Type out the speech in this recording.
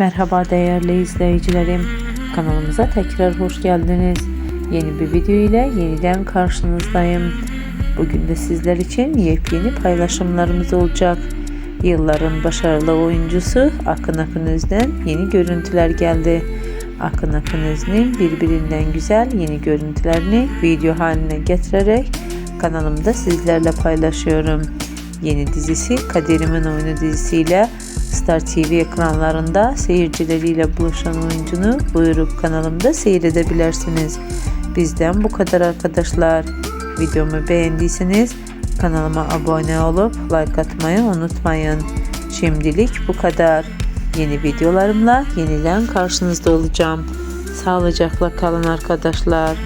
Merhaba değerli izleyicilerim. Kanalımıza tekrar hoş geldiniz. Yeni bir video ile yeniden karşınızdayım. Bugün de sizler için yepyeni paylaşımlarımız olacak. Yılların başarılı oyuncusu Akın Akın Öz'den yeni görüntüler geldi. Akın Akın Öz'ün birbirinden güzel yeni görüntülerini video haline getirerek kanalımda sizlerle paylaşıyorum. Yeni dizisi Kaderimin Oyunu dizisiyle Star TV ekranlarında seyircileriyle buluşan oyuncunu buyurup kanalımda seyredebilirsiniz. Bizden bu kadar arkadaşlar. Videomu beğendiyseniz kanalıma abone olup like atmayı unutmayın. Şimdilik bu kadar. Yeni videolarımla yeniden karşınızda olacağım. Sağlıcakla kalın arkadaşlar.